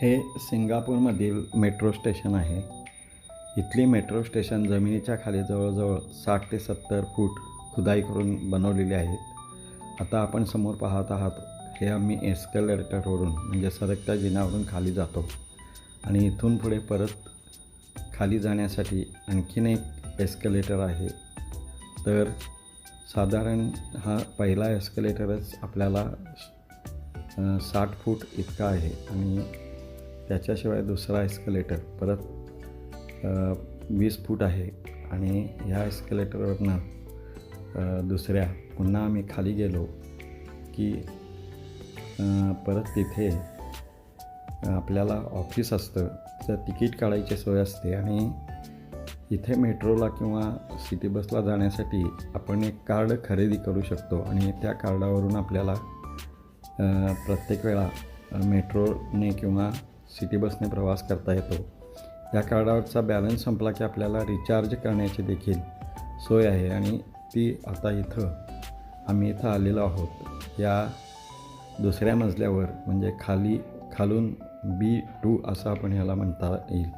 हे सिंगापूरमधील metro station आहे. इथली मेट्रो स्टेशन जमिनीच्या खाली जवळजवळ साठ ते सत्तर फूट खुदाई करून बनवलेली आहेत आता आपण समोर पाहत आहात हे आम्ही एस्कलेटरवरून म्हणजे सरकत्या जिन्यावरून खाली जातो. आणि इथून पुढे परत खाली जाण्यासाठी आणखीन एक एस्कलेटर आहे. तर साधारण हा पहिला एस्कलेटरच आपल्याला साठ फूट इतका आहे. आणि त्याच्याशिवाय दुसरा एस्कलेटर परत वीस फूट आहे आणि ह्या एस्कलेटरवरनं दुसऱ्या पुन्हा आम्ही खाली गेलो की परत तिथे आपल्याला ऑफिस असतं तर तिकीट काढायची सोय असते आणि इथे मेट्रोला किंवा सिटी बसला जाण्यासाठी आपण एक कार्ड खरेदी करू शकतो आणि त्या कार्डावरून आपल्याला प्रत्येक वेळा मेट्रोने किंवा सिटी बसने प्रवास करता येतो. या कार्डावरचा बॅलन्स संपला की आपल्याला रिचार्ज करण्याची देखील सोय आहे आणि ती आता इथं आम्ही इथं आलेलो आहोत. या दुसऱ्या मजल्यावर म्हणजे खाली खालून बी टू असं आपण ह्याला म्हणता येईल.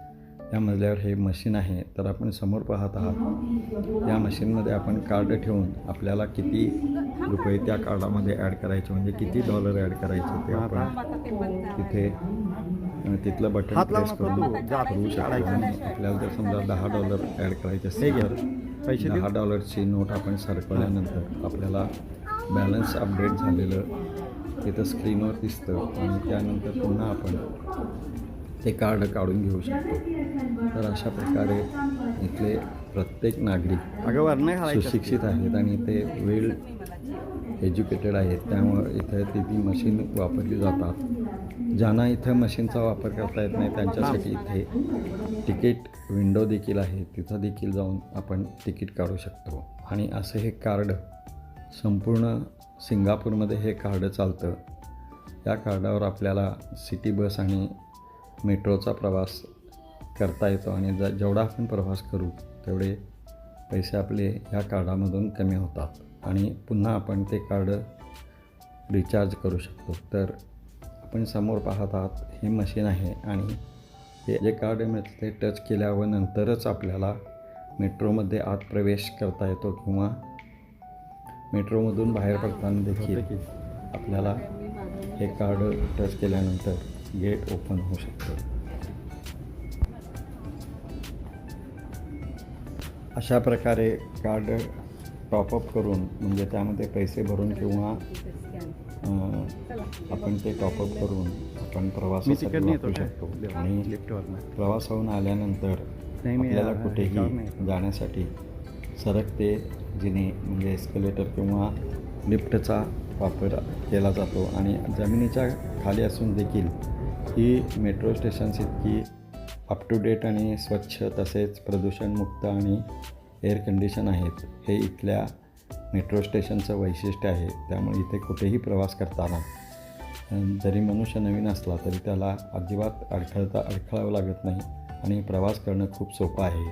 या मजल्यावर हे मशीन आहे तर आपण समोर पाहत आहात. या मशीनमध्ये आपण कार्ड ठेवून आपल्याला किती रुपये त्या कार्डामध्ये ॲड करायचे म्हणजे किती डॉलर ॲड करायचे ते आपण तिथे तिथलं बटन प्रेस करून करू शकतो. आणि आपल्याला जर समजा दहा डॉलर ॲड करायचे असेल तर पैसे दहा डॉलरची नोट आपण सरकवल्यानंतर आपल्याला बॅलन्स अपडेट झालेलं तिथं स्क्रीनवर दिसतं. आणि त्यानंतर पुन्हा आपण ते कार्ड काढून घेऊ शकतो. तर अशा प्रकारे इथले प्रत्येक नागरिक अगं सुशिक्षित आहेत आणि ते वेल एज्युकेटेड आहेत. त्यामुळं इथं ती ती मशीन वापरली जातात. ज्यांना इथं मशीनचा वापर करता येत नाही त्यांच्यासाठी इथे तिकीट विंडो देखील आहे. तिथं देखील जाऊन आपण तिकीट काढू शकतो. आणि असं हे कार्ड संपूर्ण सिंगापूरमध्ये हे कार्ड चालतं. या कार्डावर आपल्याला सिटी बस आणि मेट्रोचा प्रवास करता येतो. आणि ज जेवढा आपण प्रवास करू तेवढे पैसे आपले या कार्डामधून कमी होतात. आणि पुन्हा आपण ते कार्ड रिचार्ज करू शकतो. तर आपण समोर पाहत आहात हे मशीन आहे आणि हे जे कार्ड मिळतं टच केल्यावर नंतरच आपल्याला मेट्रोमध्ये आत प्रवेश करता येतो किंवा मेट्रोमधून बाहेर पडताना देखील आपल्याला हे कार्ड टच केल्यानंतर गेट ओपन होऊ शकतं. अशा प्रकारे कार्ड टॉपअप करून म्हणजे त्यामध्ये पैसे भरून किंवा आपण ते टॉपअप करून आपण प्रवासासाठी वापरू? शकतो आणि प्रवासाहून आल्यानंतर आपल्याला कुठेही. जाण्यासाठी सरकते जिने म्हणजे एस्कलेटर किंवा लिफ्टचा वापर केला जातो आणि जमिनीच्या खाली असून देखील ही मेट्रो स्टेशन्स इतकी अप टू डेट आणि स्वच्छ तसेच प्रदूषणमुक्त आणि एअर कंडिशन आहेत हे इथल्या मेट्रो स्टेशनचं वैशिष्ट्य आहे त्यामुळे इथे कुठेही प्रवास करताना जरी मनुष्य नवीन असला तरी त्याला अजिबात अडखळता अडखळावं लागत नाही आणि प्रवास करणं खूप सोपं आहे.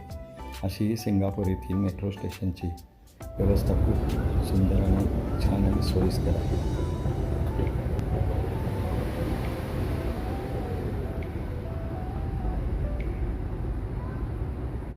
अशी ही सिंगापूर येथील मेट्रो स्टेशनची व्यवस्था खूप सुंदर आणि छान आणि सोयीस्कर आहे.